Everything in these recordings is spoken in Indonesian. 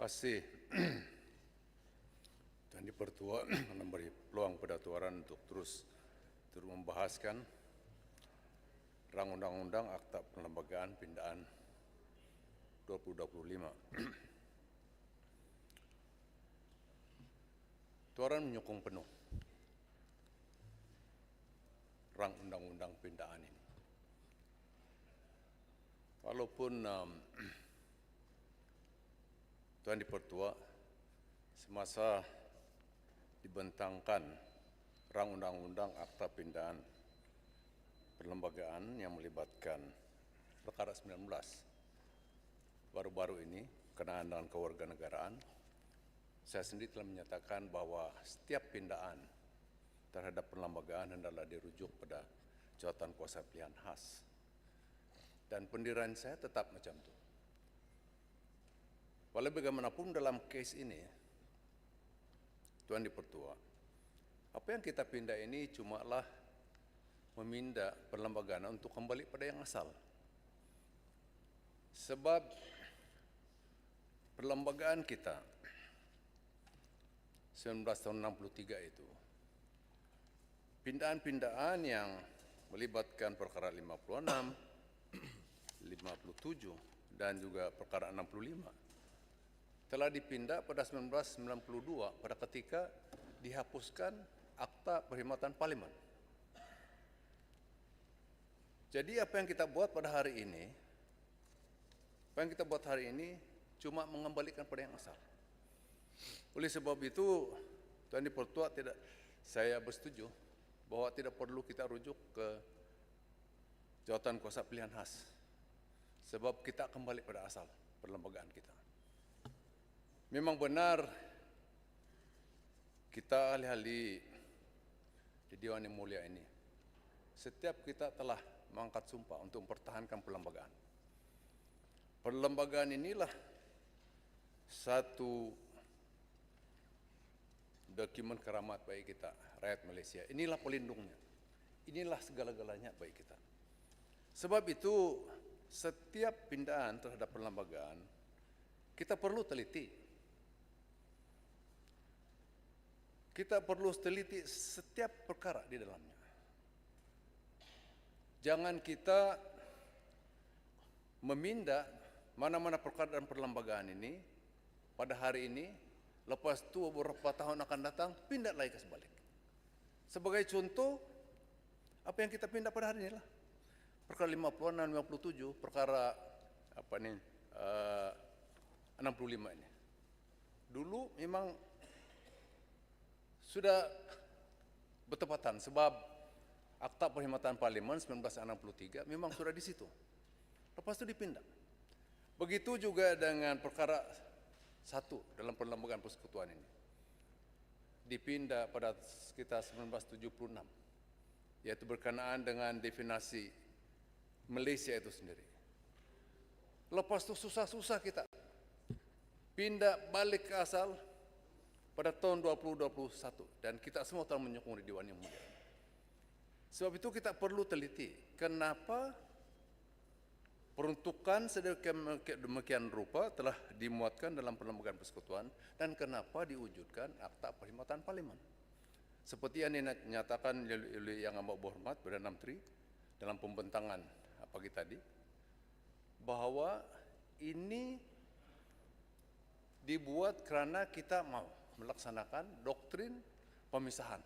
kasih Tuan Di Pertua memberi peluang pada Tuaran untuk terus terus membahaskan rang undang-undang akta pelembagaan pindaan 2025. Tuaran menyokong penuh rang undang-undang pindaan ini. Walaupun um, Tuan Di Pertua semasa dibentangkan rang undang-undang akta pindaan perlembagaan yang melibatkan perkara 19 baru-baru ini kenaan dengan kewarganegaraan saya sendiri telah menyatakan bahwa setiap pindaan terhadap perlembagaan hendaklah dirujuk pada jawatan kuasa pilihan khas. Dan pendirian saya tetap macam itu Walau bagaimanapun dalam case ini, Tuan Dipertua, apa yang kita pindah ini cumalah memindah perlembagaan untuk kembali pada yang asal. Sebab perlembagaan kita 1963 itu pindahan-pindahan yang melibatkan perkara 56, 57 dan juga perkara 65 telah dipindah pada 1992 pada ketika dihapuskan akta perkhidmatan parlimen. Jadi apa yang kita buat pada hari ini, apa yang kita buat hari ini cuma mengembalikan pada yang asal. Oleh sebab itu, Tuan Di Pertua tidak, saya bersetuju bahwa tidak perlu kita rujuk ke jawatan kuasa pilihan khas. Sebab kita kembali pada asal perlembagaan kita. Memang benar kita ahli-ahli di Dewan yang Mulia ini. Setiap kita telah mengangkat sumpah untuk mempertahankan perlembagaan. Perlembagaan inilah satu dokumen keramat bagi kita, rakyat Malaysia. Inilah pelindungnya. Inilah segala-galanya bagi kita. Sebab itu, setiap pindahan terhadap perlembagaan, kita perlu teliti. Kita perlu teliti setiap perkara di dalamnya. Jangan kita meminda mana-mana perkara dan perlembagaan ini pada hari ini, lepas itu beberapa tahun akan datang, pindah lagi ke sebalik. Sebagai contoh, apa yang kita pindah pada hari ini lah. Perkara 56 dan 57, perkara apa ni, uh, 65 ini. Dulu memang sudah bertepatan sebab Akta Perkhidmatan Parlimen 1963 memang sudah di situ. Lepas itu dipindah. Begitu juga dengan perkara satu dalam perlembagaan persekutuan ini. Dipindah pada sekitar 1976. Yaitu berkenaan dengan definasi Malaysia itu sendiri. Lepas itu susah-susah kita pindah balik ke asal pada tahun 2021 dan kita semua telah menyokong di Dewan Yang Mulia. Sebab itu kita perlu teliti kenapa peruntukan sedemikian rupa telah dimuatkan dalam perlembagaan persekutuan dan kenapa diwujudkan akta perkhidmatan parlimen. Seperti yang dinyatakan oleh Yang Amat Berhormat Perdana Menteri dalam pembentangan pagi tadi bahawa ini dibuat kerana kita mau melaksanakan doktrin pemisahan.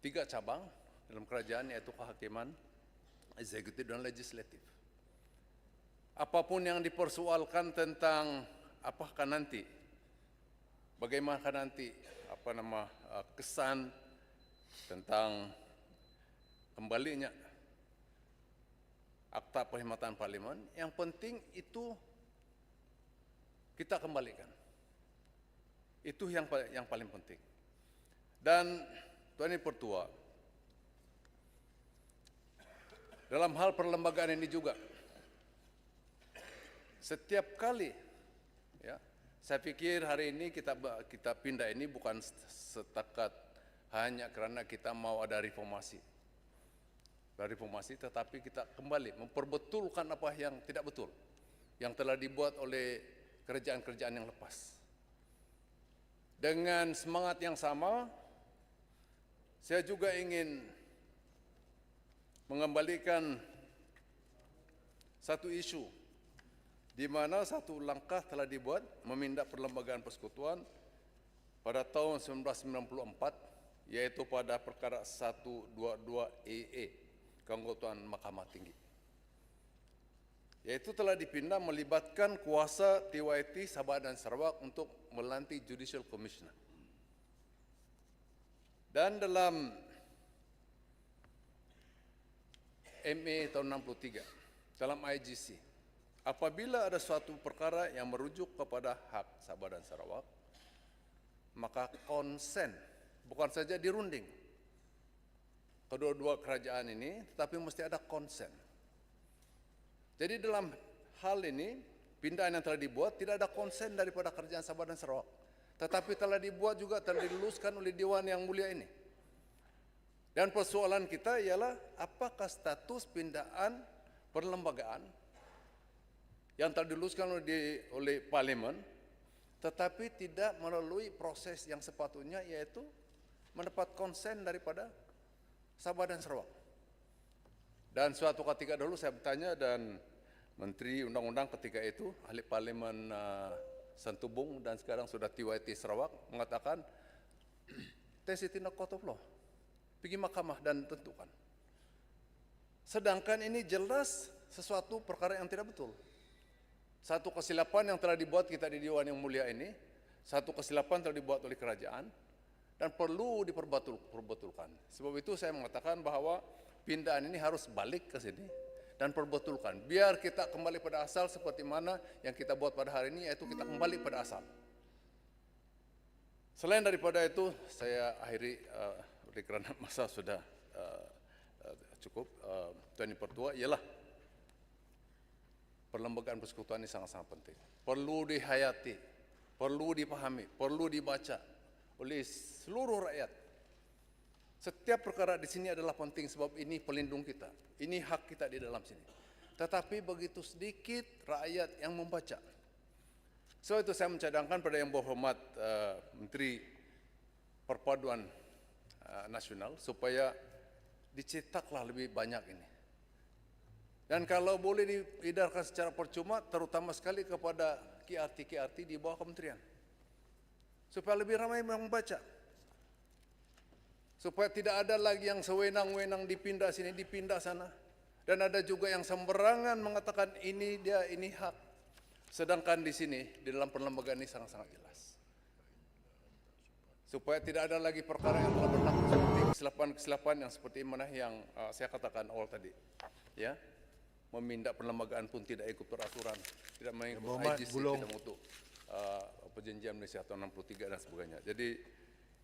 Tiga cabang dalam kerajaan yaitu kehakiman, eksekutif dan legislatif. Apa pun yang dipersoalkan tentang apakah nanti, bagaimana nanti apa nama uh, kesan tentang kembalinya akta perkhidmatan parlimen, yang penting itu kita kembalikan. Itu yang yang paling penting. Dan Tuan Ibu Pertua, dalam hal perlembagaan ini juga, setiap kali, ya, saya pikir hari ini kita kita pindah ini bukan setakat hanya kerana kita mau ada reformasi, reformasi, tetapi kita kembali memperbetulkan apa yang tidak betul yang telah dibuat oleh kerajaan-kerajaan yang lepas. Dengan semangat yang sama, saya juga ingin mengembalikan satu isu di mana satu langkah telah dibuat memindah perlembagaan persekutuan pada tahun 1994 yaitu pada perkara 122 EE keanggotaan Mahkamah Tinggi. Yaitu telah dipindah melibatkan kuasa TYT Sabah dan Sarawak untuk melantik Judicial Commissioner. Dan dalam MA tahun 63 dalam IGC apabila ada suatu perkara yang merujuk kepada hak Sabah dan Sarawak maka konsen bukan saja dirunding kedua-dua kerajaan ini tetapi mesti ada konsen jadi dalam hal ini pindahan yang telah dibuat tidak ada konsen daripada kerajaan Sabah dan Sarawak tetapi telah dibuat juga telah diluluskan oleh Dewan yang mulia ini dan persoalan kita ialah apakah status pindaan perlembagaan yang telah diluluskan oleh, oleh parlimen tetapi tidak melalui proses yang sepatutnya yaitu mendapat konsen daripada Sabah dan Sarawak. Dan suatu ketika dulu saya bertanya dan Menteri Undang-Undang ketika itu ahli parlimen uh, Santubung dan sekarang sudah TYT Sarawak mengatakan tes it in a court law pergi mahkamah dan tentukan. Sedangkan ini jelas sesuatu perkara yang tidak betul. Satu kesilapan yang telah dibuat kita di Dewan yang mulia ini, satu kesilapan telah dibuat oleh kerajaan dan perlu diperbetulkan. Sebab itu saya mengatakan bahwa pindahan ini harus balik ke sini dan perbetulkan. Biar kita kembali pada asal seperti mana yang kita buat pada hari ini, yaitu kita kembali pada asal. Selain daripada itu, saya akhiri uh, masa sudah uh, uh, cukup uh, Tuan Pertua ialah perlembagaan persekutuan ini sangat-sangat penting. Perlu dihayati, perlu dipahami, perlu dibaca oleh seluruh rakyat. Setiap perkara di sini adalah penting sebab ini pelindung kita. Ini hak kita di dalam sini. Tetapi begitu sedikit rakyat yang membaca. Sebab itu saya mencadangkan pada yang berhormat uh, Menteri Perpaduan uh, Nasional supaya dicetaklah lebih banyak ini. Dan kalau boleh diedarkan secara percuma, terutama sekali kepada KRT-KRT di bawah kementerian. Supaya lebih ramai yang membaca. Supaya tidak ada lagi yang sewenang-wenang dipindah sini, dipindah sana. Dan ada juga yang sembarangan mengatakan ini dia, ini hak. Sedangkan di sini, di dalam perlembagaan ini sangat-sangat jelas. Supaya tidak ada lagi perkara yang telah berlaku seperti kesilapan-kesilapan yang seperti mana yang uh, saya katakan awal tadi. Ya, memindah perlembagaan pun tidak ikut peraturan, tidak mengikut Muhammad IGC, tidak mengikut uh, perjanjian Malaysia tahun 63 dan sebagainya. Jadi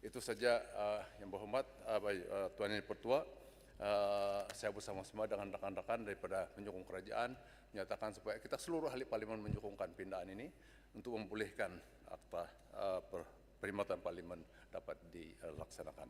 itu saja uh, yang berhormat uh, Tuan Yang Pertua, uh, saya bersama-sama dengan rakan-rakan daripada penyokong kerajaan menyatakan supaya kita seluruh ahli parlimen menyokongkan pindahan ini untuk membolehkan akta uh, per, perkhidmatan parlimen dapat dilaksanakan.